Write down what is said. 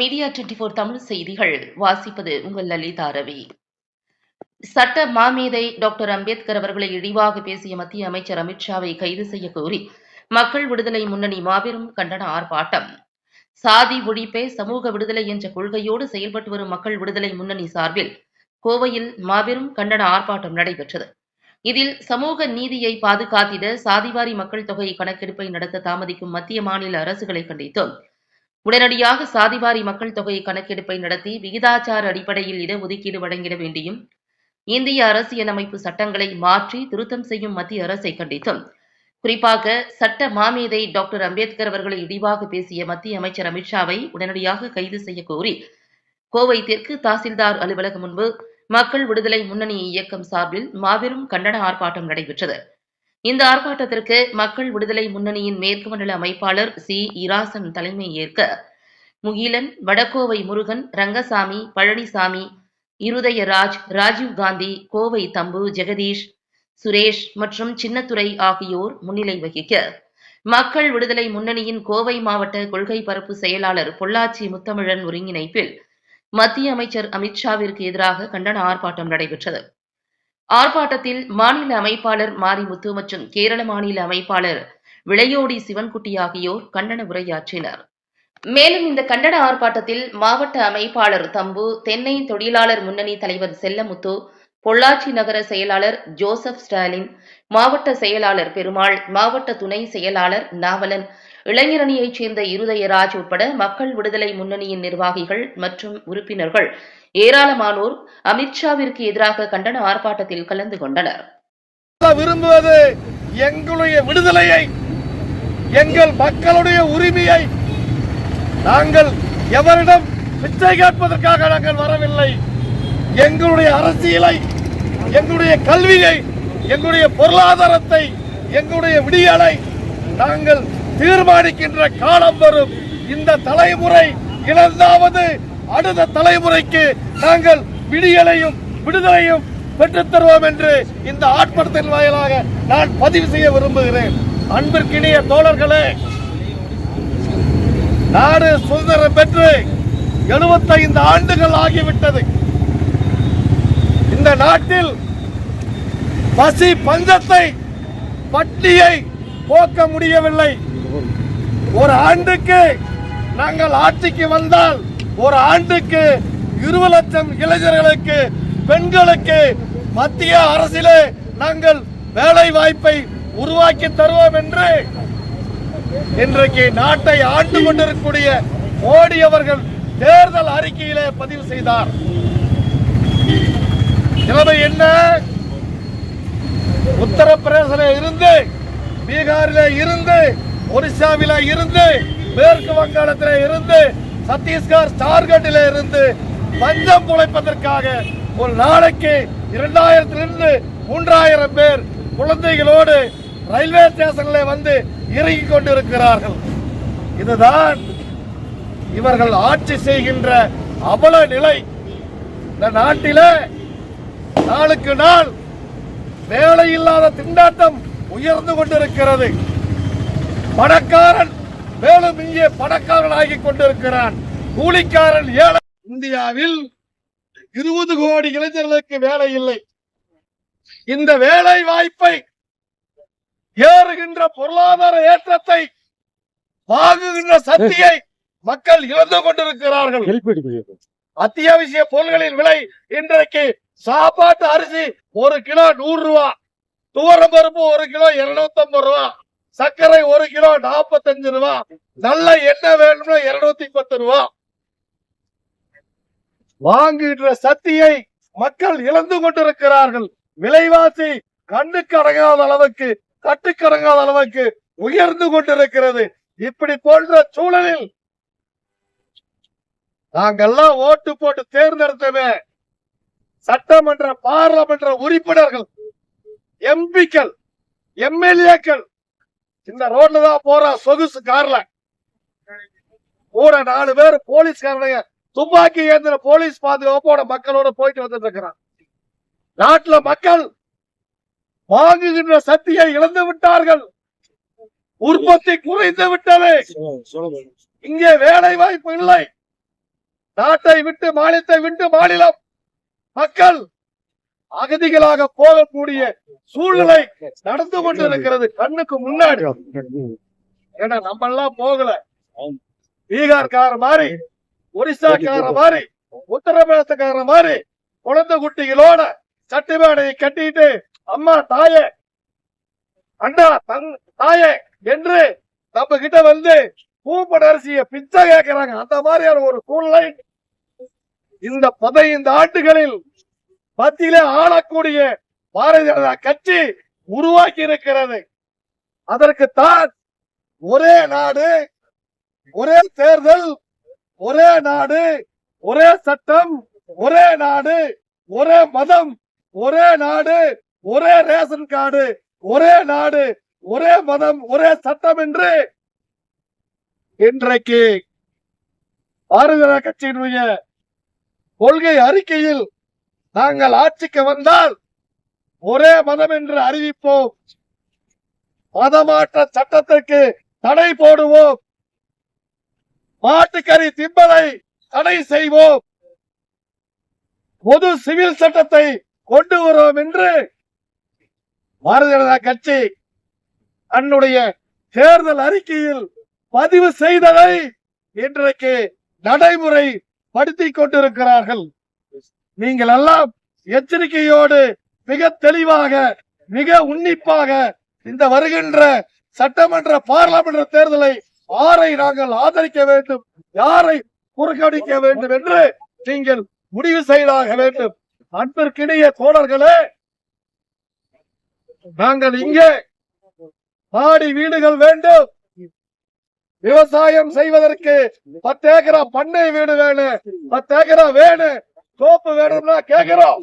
Media twenty four Tamil செய்திகள். வாசிப்பது உங்கள் லலிதா ரவி. சட்ட மாமேதை டாக்டர் அம்பேத்கர் அவர்களை இழிவாக பேசிய மத்திய அமைச்சர் அமித்ஷாவை கைது செய்ய கோரி மக்கள் விடுதலை முன்னணி மாபெரும் கண்டன ஆர்ப்பாட்டம். சாதி ஒழிப்பே சமூக விடுதலை என்ற கொள்கையோடு செயல்பட்டு வரும் மக்கள் விடுதலை முன்னணி சார்பில் கோவையில் மாபெரும் கண்டன ஆர்ப்பாட்டம் நடைபெற்றது. இதில் சமூக நீதியை பாதுகாத்திட சாதிவாரி மக்கள் தொகை கணக்கெடுப்பை நடத்த தாமதிக்கும் மத்திய மாநில அரசுகளை கண்டித்தும். உடனடியாக சாதிவாரி மக்கள் தொகை கணக்கெடுப்பை நடத்தி விகிதாச்சார அடிப்படையில் இடஒதுக்கீடு வழங்கிட வேண்டியும் இந்திய அரசியலமைப்பு சட்டங்களை மாற்றி திருத்தம் செய்யும் மத்திய அரசை கண்டித்தும். குறிப்பாக சட்ட மாமேதை டாக்டர் அம்பேத்கர் அவர்களை இடிவாக பேசிய மத்திய அமைச்சர் அமித்ஷாவை உடனடியாக கைது செய்ய கோரி கோவை தெற்கு தாசில்தார் அலுவலகம் முன்பு மக்கள் விடுதலை முன்னணி இயக்கம் சார்பில் மாபெரும் கண்டன ஆர்ப்பாட்டம் நடைபெற்றது. இந்த ஆர்ப்பாட்டத்திற்கு மக்கள் விடுதலை முன்னணியின் மேற்கு மண்டல அமைப்பாளர் சி. இராசன் தலைமை ஏற்க. முகிலன் வடகோவை முருகன் ரங்கசாமி பழனிசாமி இருதயராஜ் ராஜீவ் காந்தி கோவை தம்பு ஜெகதீஷ் சுரேஷ் மற்றும் சின்னத்துறை ஆகியோர் முன்னிலை வகிக்க. மக்கள் விடுதலை முன்னணியின் கோவை மாவட்ட கொள்கை பரப்பு செயலாளர் பொள்ளாச்சி முத்தமிழன் ஒருங்கிணைப்பில் மத்திய அமைச்சர் அமித்ஷாவிற்கு எதிராக கண்டன ஆர்ப்பாட்டம் நடைபெற்றது. ஆர்ப்பாட்டத்தில் மாநில அமைப்பாளர் மாரிமுத்து மற்றும் கேரள மாநில அமைப்பாளர் விளையோடி சிவன்குட்டி ஆகியோர் கண்டன உரையாற்றினர். மேலும் இந்த கண்டன ஆர்ப்பாட்டத்தில் மாவட்ட அமைப்பாளர் தம்பு தென்னை தொழிலாளர் முன்னணி தலைவர் செல்லமுத்து பொள்ளாச்சி நகர செயலாளர் ஜோசப் ஸ்டாலின் மாவட்ட செயலாளர் பெருமாள் மாவட்ட துணை செயலாளர் நாவலன் இளைஞரணியைச் சேர்ந்த இருதயராஜ் உட்பட மக்கள் விடுதலை முன்னணியின் நிர்வாகிகள் மற்றும் உறுப்பினர்கள் ஏராளமானோர் அமித்ஷாவிற்கு எதிராக கண்டன ஆர்ப்பாட்டத்தில் கலந்து கொண்டனர். விரும்புவது எங்களுடைய விடுதலையை எங்கள் மக்களுடைய உரிமையை. நாங்கள் எவரிடம் பிச்சை கேட்பதற்காக நாங்கள் வரவில்லை. எங்களுடைய அரசியலை எங்களுடைய கல்வியை எங்களுடைய பொருளாதாரத்தை எங்களுடைய விடியலை நாங்கள் தீர்மானிக்கின்ற காலம் வரும். இந்த தலைமுறை இழந்தாவது அடுத்த தலைமுறைக்கு நாங்கள் விடியலையும் விடுதலையும் பெற்றுத்தருவோம் என்று இந்த ஆட்படத்தின் வாயிலாக நான் பதிவு செய்ய விரும்புகிறேன். அன்பிற்கினிய தோழர்களே நாடு சுதந்திரம் பெற்று 75 ஆண்டுகள் ஆகிவிட்டது. இந்த நாட்டில் பசி பஞ்சத்தை பட்டியை போக்க முடியவில்லை. ஒரு ஆண்டுக்கு நாங்கள் ஆட்சிக்கு வந்தால் ஒரு ஆண்டுக்கு இருபது லட்சம் இளைஞர்களுக்கு பெண்களுக்கு மத்திய அரசிலே நாங்கள் வேலை வாய்ப்பை உருவாக்கி தருவோம் என்று இன்றைக்கு நாட்டை ஆண்டு கொண்டிருக்கக்கூடிய மோடி அவர்கள் தேர்தல் அறிக்கையிலே பதிவு செய்தார். நிலைமை என்ன? உத்தரப்பிரதேசல இருந்து பீகாரில இருந்து ஒரிசாவில இருந்து மேற்கு வங்காளத்தில இருந்து சத்தீஸ்கர் ஜார்க்கண்டில இருந்து பஞ்சம் புழைப்பதற்காக ஒரு நாளைக்கு இரண்டாயிரத்திலிருந்து மூன்றாயிரம் பேர் குழந்தைகளோடு ரயில்வே ஸ்டேஷன்ல வந்து இறங்கிக் கொண்டிருக்கிறார்கள். இதுதான் இவர்கள் ஆட்சி செய்கின்ற அவல நிலை. இந்த நாட்டிலே நாளுக்கு நாள் வேலை இல்லாத திண்டாட்டம் உயர்ந்து கொண்டிருக்கிறது. பணக்காரன் மேலும் இங்கே பணக்காரன் ஆகி கொண்டிருக்கிறான். கூலிக்காரன் ஏழை. இந்தியாவில் இருபது கோடி இளைஞர்களுக்கு வேலை இல்லை. இந்த வேலை வாய்ப்பை ஏறுகின்ற பொருளாதார ஏற்றத்தை வாங்குகின்ற சக்தியை மக்கள் இழந்து கொண்டிருக்கிறார்கள். அத்தியாவசிய பொருள்களின் விலை இன்றைக்கு சாப்பாட்டு அரிசி ஒரு கிலோ நூறு ரூபா துவரம் பருப்பு ஒரு கிலோ இருநூத்தி ஐம்பது ரூபா. சர்க்கரை ஒரு கிலோ நாற்பத்தஞ்சு ரூபா. நல்ல எண்ணெய் வேணும்னா இருநூத்தி பத்து ரூபா. வாங்குகின்ற சக்தியை மக்கள் இழந்து கொண்டிருக்கிறார்கள். விலைவாசி கண்ணுக்கு அடங்காத அளவுக்கு கட்டுக்கடங்காத அளவுக்கு உயர்ந்து கொண்டிருக்கிறது. இப்படி போன்ற சூழலில் நாங்கெல்லாம் ஓட்டு போட்டு தேர்ந்தெடுத்தவே சட்டமன்ற பாராளுமன்ற உறுப்பினர்கள் எம்பிக்கள் எம்எல்ஏக்கள் இந்த ரோட்ல தான் போறான் சொகுசு கார்ல கூட நாலு பேர் போலீஸ்காரனுங்க. துப்பாக்கி ஏந்திர போலீஸ் பாதுகாப்போட மக்களோட போயிட்டு வந்துட்டு இருக்கிறான். நாட்டுல மக்கள் வாங்குகின்ற சக்தியை இழந்து விட்டார்கள். உற்பத்தி குறைந்து விட்டது. இங்கே வேலை வாய்ப்பு இல்லை. நாட்டை விட்டு மாநிலத்தை விட்டு மாநிலம். மக்கள் அகதிகளாக போகக்கூடிய சூழ்நிலை நடந்து கொண்டிருக்கிறது கண்ணுக்கு முன்னாடி. ஏன்னா நம்ம எல்லாம் போகல. பீகார்கார மாதிரி ஒரிசாக்கார மாதிரி உத்தரப்பிரதேசக்கார மாதிரி குழந்தை குட்டிகளோட சட்டுமேடையை கட்டிட்டு அம்மா தாயே அண்ணா தங் தாயே என்று நம்ம கிட்ட வந்து பூப்பட அரிசிய பிச்சை கேட்கிறாங்க அந்த மாதிரியான ஒரு சூழ்நிலை இந்த பதினைந்து ஆண்டுகளில் மத்தியிலே ஆளக்கூடிய பாரதிய ஜனதா கட்சி உருவாக்கி இருக்கிறது. அதற்குத்தான் ஒரே நாடு ஒரே தேர்தல் ஒரே நாடு ஒரே சட்டம் ஒரே நாடு ஒரே மதம் ஒரே நாடு ஒரே ரேஷன் கார்டு ஒரே நாடு ஒரே மதம் ஒரே சட்டம் என்று இன்றைக்கு பாரதிய ஜனதா கட்சியினுடைய கொள்கை அறிக்கையில் நாங்கள் ஆட்சிக்கு வந்தால் ஒரே மதம் என்று அறிவிப்போம். மதமாற்ற சட்டத்திற்கு தடை போடுவோம். மாட்டுக்கறி திம்பலை தடை செய்வோம். பொது சிவில் சட்டத்தை கொண்டு வருவோம் என்று பாரதிய ஜனதா கட்சி தன்னுடைய தேர்தல் அறிக்கையில் பதிவு செய்ததை இன்றைக்கு நடைமுறை படுத்திக் கொண்டிருக்கிறார்கள். நீங்கள் எல்லாம் எச்சரிக்கையோடு மிக தெளிவாக மிக உன்னிப்பாக இந்த வருகின்ற சட்டமன்ற பாராளுமன்ற தேர்தலை யாரை நாங்கள் ஆதரிக்க வேண்டும் யாரை புறக்கணிக்க வேண்டும் என்று நீங்கள் முடிவு செய்தாக வேண்டும். அன்பிற்கிடையே தோழர்களே நாங்கள் இங்கே மாடி வீடுகள் வேண்டும். விவசாயம் செய்வதற்கு பத்து ஏக்கரா பண்ணை வீடு வேணும் பத்து ஏக்கரா வேணும் தோப்பு வேணும்னா கேக்குறோம்